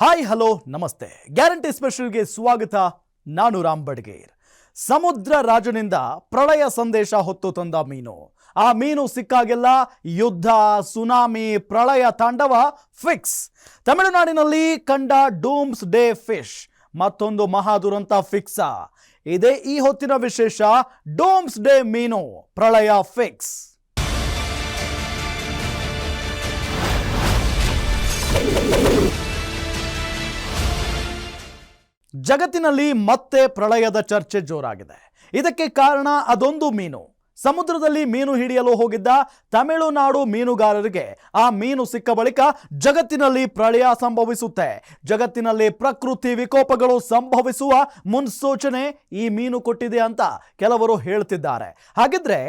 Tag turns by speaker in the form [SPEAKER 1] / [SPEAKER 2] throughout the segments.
[SPEAKER 1] Hi, hello, ನಮಸ್ತೆ. Guarantee ಸ್ಪೆಷಲ್ಗೆ ಸ್ವಾಗತ. ನಾನು ರಾಮ್ ಬಡ್ಗೇರ್. ಸಮುದ್ರ ರಾಜನಿಂದ ಪ್ರಳಯ ಸಂದೇಶ ಹೊತ್ತು ತಂದ ಮೀನು. ಆ ಮೀನು ಸಿಕ್ಕಾಗೆಲ್ಲ ಯುದ್ಧ, ಸುನಾಮಿ, ಪ್ರಳಯ ತಾಂಡವ ಫಿಕ್ಸ್ ತಮಿಳುನಾಡಿನಲ್ಲಿ ಕಂಡ ಡೂಮ್ಸ್ ಡೇ ಫಿಶ್ ಮತ್ತೊಂದು ಮಹಾದುರಂತ ಫಿಕ್ಸ ಇದೇ ಈ ಹೊತ್ತಿನ ವಿಶೇಷ ಡೋಮ್ಸ್ ಡೇ ಮೀನು ಪ್ರಳಯ ಫಿಕ್ಸ್ ಜಗತ್ತಿನಲ್ಲಿ ಮತ್ತೆ ಪ್ರಳಯದ ಚರ್ಚೆ ಜೋರಾಗಿದೆ. ಇದಕ್ಕೆ ಕಾರಣ ಅದೊಂದು ಮೀನು. ಸಮುದ್ರದಲ್ಲಿ ಮೀನು ಹಿಡಿಯಲು ಹೋಗಿದ್ದ ತಮಿಳುನಾಡು ಮೀನುಗಾರರಿಗೆ ಆ ಮೀನು ಸಿಕ್ಕ ಬಳಿಕ ಜಗತ್ತಿನಲ್ಲಿ ಪ್ರಳಯ ಸಂಭವಿಸುತ್ತೆ. ಜಗತ್ತಿನಲ್ಲಿ ಪ್ರಕೃತಿ ವಿಕೋಪಗಳು ಸಂಭವಿಸುವ ಮುನ್ಸೂಚನೆ ಈ ಮೀನು ಕೊಟ್ಟಿದೆ ಅಂತ ಕೆಲವರು ಹೇಳ್ತಿದ್ದಾರೆ. ಹಾಗಿದ್ರೆ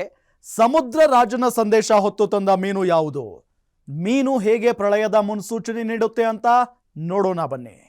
[SPEAKER 1] ಸಮುದ್ರ ರಾಜನ ಸಂದೇಶ ಹೊತ್ತು ತಂದ ಮೀನು ಯಾವುದು? ಮೀನು ಹೇಗೆ ಪ್ರಳಯದ ಮುನ್ಸೂಚನೆ ನೀಡುತ್ತೆ ಅಂತ ನೋಡೋಣ ಬನ್ನಿ.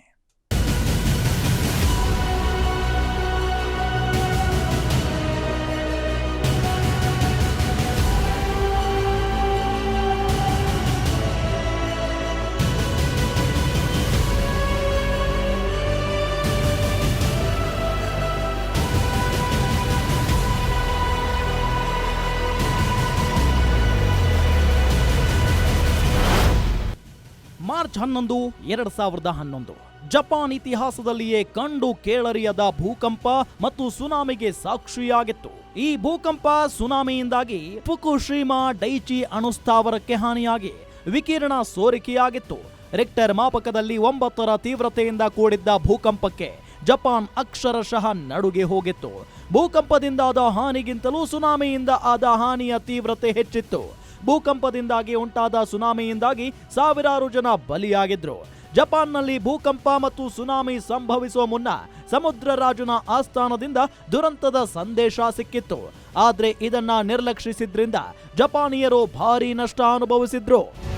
[SPEAKER 1] ಮಾರ್ಚ್ ಹನ್ನೊಂದು, ಎರಡ್ ಸಾವಿರದ ಹನ್ನೊಂದು. ಜಪಾನ್ ಇತಿಹಾಸದಲ್ಲಿಯೇ ಕಂಡು ಕೇಳರಿಯದ ಭೂಕಂಪ ಮತ್ತು ಸುನಾಮಿಗೆ ಸಾಕ್ಷಿಯಾಗಿತ್ತು. ಈ ಭೂಕಂಪ ಸುನಾಮಿಯಿಂದಾಗಿ ಫುಕುಶಿಮಾ ಡೈಚಿ ಅಣುಸ್ಥಾವರಕ್ಕೆ ಹಾನಿಯಾಗಿ ವಿಕಿರಣ ಸೋರಿಕೆಯಾಗಿತ್ತು. ರಿಕ್ಟರ್ ಮಾಪಕದಲ್ಲಿ ಒಂಬತ್ತರ ತೀವ್ರತೆಯಿಂದ ಕೂಡಿದ್ದ ಭೂಕಂಪಕ್ಕೆ ಜಪಾನ್ ಅಕ್ಷರಶಃ ನಡುಗೆ ಹೋಗಿತ್ತು. ಭೂಕಂಪದಿಂದಾದ ಹಾನಿಗಿಂತಲೂ ಸುನಾಮಿಯಿಂದ ಆದ ಹಾನಿಯ ತೀವ್ರತೆ ಹೆಚ್ಚಿತ್ತು. ಭೂಕಂಪದಿಂದಾಗಿ ಉಂಟಾದ ಸುನಾಮಿಯಿಂದಾಗಿ ಸಾವಿರಾರು ಜನ ಬಲಿಯಾಗಿದ್ರು. ಜಪಾನ್ನಲ್ಲಿ ಭೂಕಂಪ ಮತ್ತು ಸುನಾಮಿ ಸಂಭವಿಸುವ ಮುನ್ನ ಸಮುದ್ರ ರಾಜನ ಆಸ್ಥಾನದಿಂದ ದುರಂತದ ಸಂದೇಶ ಸಿಕ್ಕಿತ್ತು. ಆದರೆ ಇದನ್ನ ನಿರ್ಲಕ್ಷಿಸಿದ್ರಿಂದ ಜಪಾನಿಯರು ಭಾರೀ ನಷ್ಟ ಅನುಭವಿಸಿದ್ರು.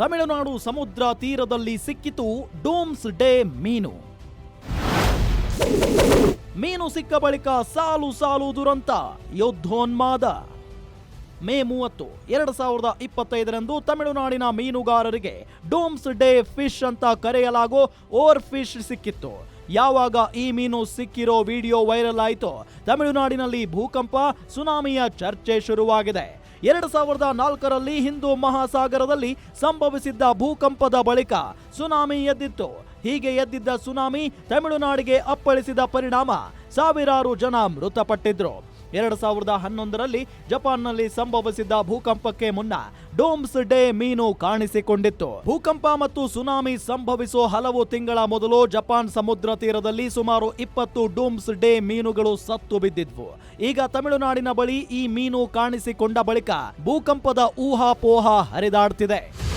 [SPEAKER 1] ತಮಿಳುನಾಡು ಸಮುದ್ರ ತೀರದಲ್ಲಿ ಸಿಕ್ಕಿತು ಡೋಮ್ಸ್ ಡೇ ಮೀನು. ಮೀನು ಸಿಕ್ಕ ಬಳಿಕ ಸಾಲು ಸಾಲು ದುರಂತ ಯುದ್ಧೋನ್ಮಾದ ಮೇ ಮೂವತ್ತು, ಎರಡು ಸಾವಿರದ ಇಪ್ಪತ್ತೈದರಂದು ತಮಿಳುನಾಡಿನ ಮೀನುಗಾರರಿಗೆ ಡೋಮ್ಸ್ ಡೇ ಫಿಶ್ ಅಂತ ಕರೆಯಲಾಗೋ ಓರ್ ಫಿಶ್ ಸಿಕ್ಕಿತ್ತು. ಯಾವಾಗ ಈ ಮೀನು ಸಿಕ್ಕಿರೋ ವಿಡಿಯೋ ವೈರಲ್ ಆಯಿತು, ತಮಿಳುನಾಡಿನಲ್ಲಿ ಭೂಕಂಪ, ಸುನಾಮಿಯ ಚರ್ಚೆ ಶುರುವಾಗಿದೆ. ಎರಡು ಸಾವಿರದ ನಾಲ್ಕರಲ್ಲಿ ಹಿಂದೂ ಮಹಾಸಾಗರದಲ್ಲಿ ಸಂಭವಿಸಿದ್ದ ಭೂಕಂಪದ ಬಳಿಕ ಸುನಾಮಿ ಎದ್ದಿತ್ತು. ಹೀಗೆ ಎದ್ದಿದ್ದ ಸುನಾಮಿ ತಮಿಳುನಾಡಿಗೆ ಅಪ್ಪಳಿಸಿದ ಪರಿಣಾಮ ಸಾವಿರಾರು ಜನ ಮೃತಪಟ್ಟಿದ್ರು. ಎರಡು ಸಾವಿರದ ಹನ್ನೊಂದರಲ್ಲಿ ಜಪಾನ್ನಲ್ಲಿ ಸಂಭವಿಸಿದ್ದ ಭೂಕಂಪಕ್ಕೆ ಮುನ್ನ ಡೋಮ್ಸ್ ಡೇ ಮೀನು ಕಾಣಿಸಿಕೊಂಡಿತ್ತು. ಭೂಕಂಪ ಮತ್ತು ಸುನಾಮಿ ಸಂಭವಿಸುವ ಹಲವು ತಿಂಗಳ ಮೊದಲು ಜಪಾನ್ ಸಮುದ್ರ ತೀರದಲ್ಲಿ ಸುಮಾರು ಇಪ್ಪತ್ತು ಡೂಮ್ಸ್ ಡೇ ಮೀನುಗಳು ಸತ್ತು ಬಿದ್ದಿದ್ವು. ಈಗ ತಮಿಳುನಾಡಿನ ಬಳಿ ಈ ಮೀನು ಕಾಣಿಸಿಕೊಂಡ ಬಳಿಕ ಭೂಕಂಪದ ಊಹಾಪೋಹ ಹರಿದಾಡ್ತಿದೆ.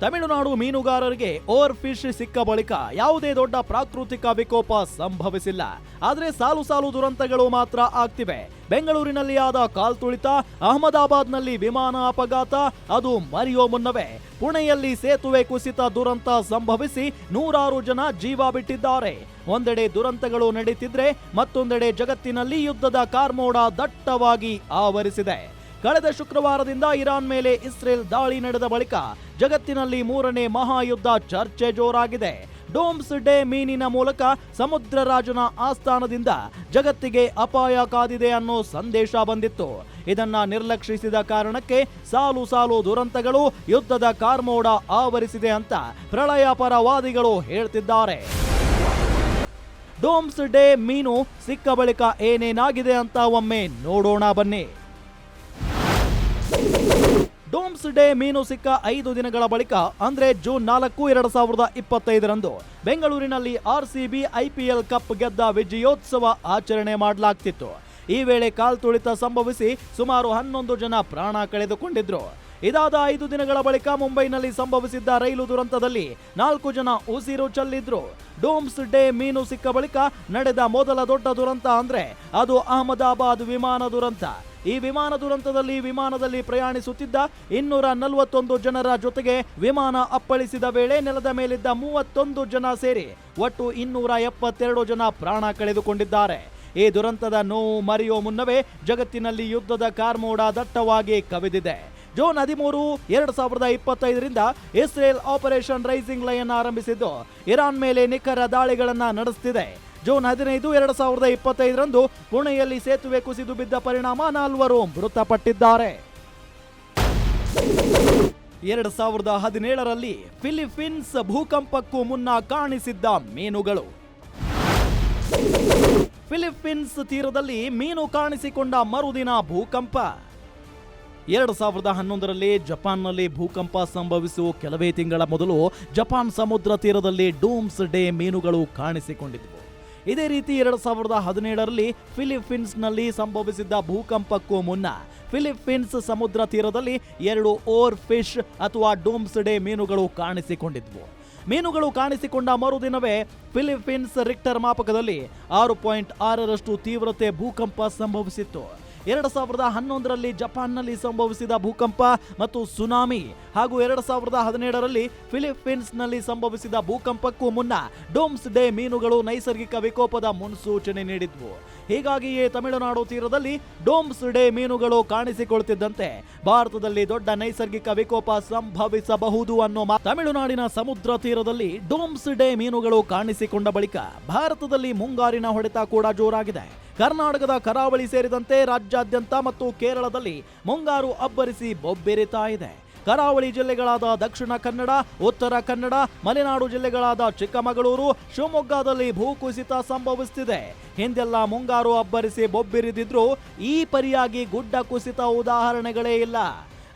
[SPEAKER 1] ತಮಿಳುನಾಡು ಮೀನುಗಾರರಿಗೆ ಓವರ್ ಫಿಶ್ ಸಿಕ್ಕ ಬಳಿಕ ಯಾವುದೇ ದೊಡ್ಡ ಪ್ರಾಕೃತಿಕ ವಿಕೋಪ ಸಂಭವಿಸಿಲ್ಲ. ಆದರೆ ಸಾಲು ಸಾಲು ದುರಂತಗಳು ಮಾತ್ರ ಆಗ್ತಿವೆ. ಬೆಂಗಳೂರಿನಲ್ಲಿ ಆದ ಕಾಲ್ತುಳಿತ, ಅಹಮದಾಬಾದ್ನಲ್ಲಿ ವಿಮಾನ ಅಪಘಾತ, ಅದು ಮರೆಯೋ ಮುನ್ನವೇ ಪುಣೆಯಲ್ಲಿ ಸೇತುವೆ ಕುಸಿತ ದುರಂತ ಸಂಭವಿಸಿ ನೂರಾರು ಜನ ಜೀವ ಬಿಟ್ಟಿದ್ದಾರೆ. ಒಂದೆಡೆ ದುರಂತಗಳು ನಡೀತಿದ್ರೆ ಮತ್ತೊಂದೆಡೆ ಜಗತ್ತಿನಲ್ಲಿ ಯುದ್ಧದ ಕಾರ್ಮೋಡ ದಟ್ಟವಾಗಿ ಆವರಿಸಿದೆ. ಕಳೆದ ಶುಕ್ರವಾರದಿಂದ ಇರಾನ್ ಮೇಲೆ ಇಸ್ರೇಲ್ ದಾಳಿ ನಡೆದ ಬಳಿಕ ಜಗತ್ತಿನಲ್ಲಿ ಮೂರನೇ ಮಹಾಯುದ್ಧ ಚರ್ಚೆ ಜೋರಾಗಿದೆ. ಡೋಮ್ಸ್ ಡೇ ಮೀನಿನ ಮೂಲಕ ಸಮುದ್ರ ರಾಜನ ಆಸ್ಥಾನದಿಂದ ಜಗತ್ತಿಗೆ ಅಪಾಯ ಕಾದಿದೆ ಅನ್ನೋ ಸಂದೇಶ ಬಂದಿತ್ತು. ಇದನ್ನ ನಿರ್ಲಕ್ಷಿಸಿದ ಕಾರಣಕ್ಕೆ ಸಾಲು ಸಾಲು ದುರಂತಗಳು ಯುದ್ಧದ ಕಾರ್ಮೋಡ ಆವರಿಸಿದೆ ಅಂತ ಪ್ರಳಯ ಪರವಾದಿಗಳು ಹೇಳ್ತಿದ್ದಾರೆ. ಡೋಮ್ಸ್ ಡೇ ಮೀನು ಸಿಕ್ಕ ಬಳಿಕ ಏನೇನಾಗಿದೆ ಅಂತ ಒಮ್ಮೆ ನೋಡೋಣ ಬನ್ನಿ. ಡೋಮ್ಸ್ ಡೇ ಮೀನು ಸಿಕ್ಕ ಐದು ದಿನಗಳ ಬಳಿಕ ಅಂದ್ರೆ ಜೂನ್ ನಾಲ್ಕು, ಎರಡು ಸಾವಿರದ ಇಪ್ಪತ್ತೈದರಂದು ಬೆಂಗಳೂರಿನಲ್ಲಿ R C B IPL cup ಗೆದ್ದ ವಿಜಯೋತ್ಸವ ಆಚರಣೆ ಮಾಡಲಾಗ್ತಿತ್ತು. ಈ ವೇಳೆ ಕಾಲ್ತುಳಿತ ಸಂಭವಿಸಿ ಸುಮಾರು ಹನ್ನೊಂದು ಜನ ಪ್ರಾಣ ಕಳೆದುಕೊಂಡಿದ್ರು. ಇದಾದ ಐದು ದಿನಗಳ ಬಳಿಕ ಮುಂಬೈನಲ್ಲಿ ಸಂಭವಿಸಿದ್ದ ರೈಲು ದುರಂತದಲ್ಲಿ ನಾಲ್ಕು ಜನ ಉಸಿರು ಚೆಲ್ಲಿದ್ರು. ಡೋಮ್ಸ್ ಡೇ ಮೀನು ಸಿಕ್ಕ ಬಳಿಕ ನಡೆದ ಮೊದಲ ದೊಡ್ಡ ದುರಂತ ಅಂದ್ರೆ ಅದು ಅಹಮದಾಬಾದ್ ವಿಮಾನ ದುರಂತ. ಈ ವಿಮಾನ ದುರಂತದಲ್ಲಿ ವಿಮಾನದಲ್ಲಿ ಪ್ರಯಾಣಿಸುತ್ತಿದ್ದ ಇನ್ನೂರ ನಲವತ್ತೊಂದು ಜನರ ಜೊತೆಗೆ ವಿಮಾನ ಅಪ್ಪಳಿಸಿದ ವೇಳೆ ನೆಲದ ಮೇಲಿದ್ದ ಮೂವತ್ತೊಂದು ಜನ ಸೇರಿ ಒಟ್ಟು ಇನ್ನೂರ ಎಪ್ಪತ್ತೆರಡು ಜನ ಪ್ರಾಣ ಕಳೆದುಕೊಂಡಿದ್ದಾರೆ. ಈ ದುರಂತದ ನೋವು ಮರೆಯೋ ಮುನ್ನವೇ ಜಗತ್ತಿನಲ್ಲಿ ಯುದ್ಧದ ಕಾರ್ಮೋಡ ದಟ್ಟವಾಗಿ ಕವಿದಿದೆ. ಜೂನ್ ಹದಿಮೂರು, ಎರಡು ಸಾವಿರದ ಇಪ್ಪತ್ತೈದರಿಂದ ಇಸ್ರೇಲ್ ಆಪರೇಷನ್ ರೈಸಿಂಗ್ ಲೈನ್ ಆರಂಭಿಸಿದ್ದು. ಇರಾನ್ ಮೇಲೆ ನಿಖರ ದಾಳಿಗಳನ್ನು ನಡೆಸುತ್ತಿದೆ ಜೂನ್ ಹದಿನೈದು, ಎರಡು ಸಾವಿರದ ಇಪ್ಪತ್ತೈದರಂದು ಪುಣೆಯಲ್ಲಿ ಸೇತುವೆ ಕುಸಿದು ಬಿದ್ದ ಪರಿಣಾಮ ನಾಲ್ವರು ಮೃತಪಟ್ಟಿದ್ದಾರೆ. ಎರಡು ಸಾವಿರದ ಹದಿನೇಳರಲ್ಲಿ ಫಿಲಿಪೀನ್ಸ್ ಭೂಕಂಪಕ್ಕೂ ಮುನ್ನ ಕಾಣಿಸಿದ್ದ ಮೀನುಗಳು. ಫಿಲಿಪೀನ್ಸ್ ತೀರದಲ್ಲಿ ಮೀನು ಕಾಣಿಸಿಕೊಂಡ ಮರುದಿನ ಭೂಕಂಪ. ಎರಡು ಸಾವಿರದ ಹನ್ನೊಂದರಲ್ಲಿ ಜಪಾನ್ನಲ್ಲಿ ಭೂಕಂಪ ಸಂಭವಿಸುವ ಕೆಲವೇ ತಿಂಗಳ ಮೊದಲು ಜಪಾನ್ ಸಮುದ್ರ ತೀರದಲ್ಲಿ ಡೂಮ್ಸ್ ಡೇ ಮೀನುಗಳು ಕಾಣಿಸಿಕೊಂಡಿದ್ದವು ಇದೇ ರೀತಿ ಎರಡು ಸಾವಿರದ ಹದಿನೇಳರಲ್ಲಿ ಫಿಲಿಪೀನ್ಸ್ನಲ್ಲಿ ಸಂಭವಿಸಿದ್ದ ಭೂಕಂಪಕ್ಕೂ ಮುನ್ನ ಫಿಲಿಪೀನ್ಸ್ ಸಮುದ್ರ ತೀರದಲ್ಲಿ ಎರಡು ಓರ್ ಫಿಶ್ ಅಥವಾ ಡೋಮ್ಸ್ ಡೇ ಮೀನುಗಳು ಕಾಣಿಸಿಕೊಂಡಿದ್ವು. ಮೀನುಗಳು ಕಾಣಿಸಿಕೊಂಡ ಮರುದಿನವೇ ಫಿಲಿಪೀನ್ಸ್ ರಿಕ್ಟರ್ ಮಾಪಕದಲ್ಲಿ ಆರು ಪಾಯಿಂಟ್ ಆರರಷ್ಟು ತೀವ್ರತೆ ಭೂಕಂಪ ಸಂಭವಿಸಿತ್ತು. ಎರಡು ಸಾವಿರದ ಹನ್ನೊಂದರಲ್ಲಿ ಜಪಾನ್ನಲ್ಲಿ ಸಂಭವಿಸಿದ ಭೂಕಂಪ ಮತ್ತು ಸುನಾಮಿ ಹಾಗೂ ಎರಡು ಸಾವಿರದ ಹದಿನೇಳರಲ್ಲಿ ಫಿಲಿಪೀನ್ಸ್ನಲ್ಲಿ ಸಂಭವಿಸಿದ ಭೂಕಂಪಕ್ಕೂ ಮುನ್ನ ಡೋಮ್ಸ್ ಡೇ ಮೀನುಗಳು ನೈಸರ್ಗಿಕ ವಿಕೋಪದ ಮುನ್ಸೂಚನೆ ನೀಡಿದ್ವು. ಹೀಗಾಗಿಯೇ ತಮಿಳುನಾಡು ತೀರದಲ್ಲಿ ಡೋಮ್ಸ್ ಡೇ ಮೀನುಗಳು ಕಾಣಿಸಿಕೊಳ್ತಿದ್ದಂತೆ ಭಾರತದಲ್ಲಿ ದೊಡ್ಡ ನೈಸರ್ಗಿಕ ವಿಕೋಪ ಸಂಭವಿಸಬಹುದು ಅನ್ನೋ ತಮಿಳುನಾಡಿನ ಸಮುದ್ರ ತೀರದಲ್ಲಿ ಡೋಮ್ಸ್ ಡೇ ಮೀನುಗಳು ಕಾಣಿಸಿಕೊಂಡ ಬಳಿಕ ಭಾರತದಲ್ಲಿ ಮುಂಗಾರಿನ ಹೊಡೆತ ಕೂಡ ಜೋರಾಗಿದೆ. ಕರ್ನಾಟಕದ ಕರಾವಳಿ ಸೇರಿದಂತೆ ರಾಜ್ಯಾದ್ಯಂತ ಮತ್ತು ಕೇರಳದಲ್ಲಿ ಮುಂಗಾರು ಅಬ್ಬರಿಸಿ ಬೊಬ್ಬೆರಿತಾ ಇದೆ. ಕರಾವಳಿ ಜಿಲ್ಲೆಗಳಾದ ದಕ್ಷಿಣ ಕನ್ನಡ, ಉತ್ತರ ಕನ್ನಡ, ಮಲೆನಾಡು ಜಿಲ್ಲೆಗಳಾದ ಚಿಕ್ಕಮಗಳೂರು, ಶಿವಮೊಗ್ಗದಲ್ಲಿ ಭೂಕುಸಿತ ಸಂಭವಿಸುತ್ತಿದೆ ಹಿಂದೆಲ್ಲ ಮುಂಗಾರು ಅಬ್ಬರಿಸಿ ಬೊಬ್ಬಿರಿದಿದ್ರು ಈ ಪರಿಯಾಗಿ ಗುಡ್ಡ ಕುಸಿತ ಉದಾಹರಣೆಗಳೇ ಇಲ್ಲ.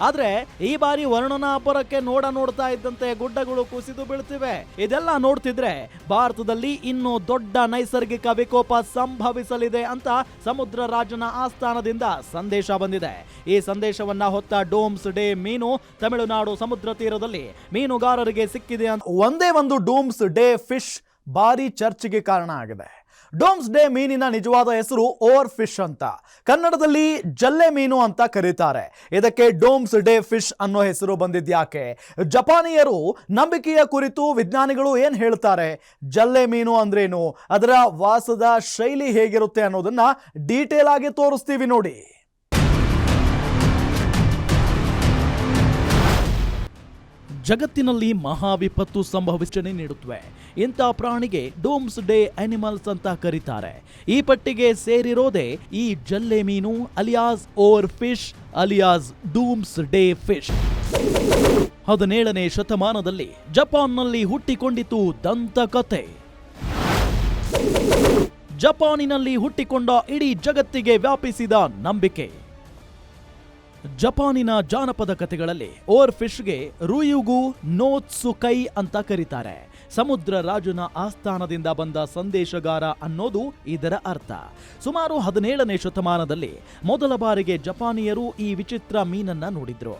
[SPEAKER 1] ಆದ್ರೆ ಈ ಬಾರಿ ವರುಣನ ಅಪರಕ್ಕೆ ನೋಡ ನೋಡ್ತಾ ಇದ್ದಂತೆ ಗುಡ್ಡಗಳು ಕುಸಿದು ಬೀಳ್ತಿವೆ. ಇದೆಲ್ಲ ನೋಡ್ತಿದ್ರೆ ಭಾರತದಲ್ಲಿ ಇನ್ನೂ ದೊಡ್ಡ ನೈಸರ್ಗಿಕ ವಿಕೋಪ ಸಂಭವಿಸಲಿದೆ ಅಂತ ಸಮುದ್ರ ರಾಜನ ಆಸ್ಥಾನದಿಂದ ಸಂದೇಶ ಬಂದಿದೆ. ಈ ಸಂದೇಶವನ್ನ ಹೊತ್ತ ಡೋಮ್ಸ್ ಡೇ ಮೀನು ತಮಿಳುನಾಡು ಸಮುದ್ರ ತೀರದಲ್ಲಿ ಮೀನುಗಾರರಿಗೆ ಸಿಕ್ಕಿದೆ ಅಂತ ಒಂದೇ ಒಂದು ಡೋಮ್ಸ್ ಡೇ ಫಿಶ್ ಭಾರಿ ಚರ್ಚೆಗೆ ಕಾರಣ ಆಗಿದೆ. ಡೋಮ್ಸ್ ಡೇ ಮೀನಿನ ನಿಜವಾದ ಹೆಸರು ಓವರ್ ಫಿಶ್ ಅಂತ. ಕನ್ನಡದಲ್ಲಿ ಜಲ್ಲೆ ಮೀನು ಅಂತ ಕರೀತಾರೆ. ಇದಕ್ಕೆ ಡೋಮ್ಸ್ ಡೇ ಫಿಶ್ ಅನ್ನೋ ಹೆಸರು ಬಂದಿದ್ಯಾಕೆ? ಜಪಾನಿಯರು ನಂಬಿಕೆಯ ಕುರಿತು ವಿಜ್ಞಾನಿಗಳು ಏನು ಹೇಳ್ತಾರೆ? ಜಲ್ಲೆ ಮೀನು ಅಂದ್ರೇನು? ಅದರ ವಾಸದ ಶೈಲಿ ಹೇಗಿರುತ್ತೆ ಅನ್ನೋದನ್ನ ಡೀಟೇಲ್ ಆಗಿ ತೋರಿಸ್ತೀವಿ ನೋಡಿ. ಜಗತ್ತಿನಲ್ಲಿ ಮಹಾ ವಿಪತ್ತು ಸಂಭವಿಸನೆ ನೀಡುತ್ತವೆ. ಇಂಥ ಪ್ರಾಣಿಗೆ ಡೋಮ್ಸ್ ಡೇ ಅನಿಮಲ್ಸ್ ಅಂತ ಕರೀತಾರೆ. ಈ ಪಟ್ಟಿಗೆ ಸೇರಿರೋದೇ ಈ ಜಲ್ಲೆ ಮೀನು alias oarfish, alias doomsday fish. ಹದಿನೇಳನೇ ಶತಮಾನದಲ್ಲಿ ಜಪಾನ್ನಲ್ಲಿ ಹುಟ್ಟಿಕೊಂಡಿತು ದಂತಕಥೆ. ಜಪಾನಿನಲ್ಲಿ ಹುಟ್ಟಿಕೊಂಡ ಇಡೀ ಜಗತ್ತಿಗೆ ವ್ಯಾಪಿಸಿದ ನಂಬಿಕೆ. ಜಪಾನಿನ ಜಾನಪದ ಕಥೆಗಳಲ್ಲಿ ಓವರ್ ಫಿಶ್ಗೆ ರುಯುಗು ನೋತ್ಸುಕೈ ಅಂತ ಕರೀತಾರೆ. ಸಮುದ್ರ ರಾಜನ ಆಸ್ಥಾನದಿಂದ ಬಂದ ಸಂದೇಶಗಾರ ಅನ್ನೋದು ಇದರ ಅರ್ಥ. ಸುಮಾರು ಹದಿನೇಳನೇ ಶತಮಾನದಲ್ಲಿ ಮೊದಲ ಬಾರಿಗೆ ಜಪಾನಿಯರು ಈ ವಿಚಿತ್ರ ಮೀನನ್ನ ನೋಡಿದ್ರು.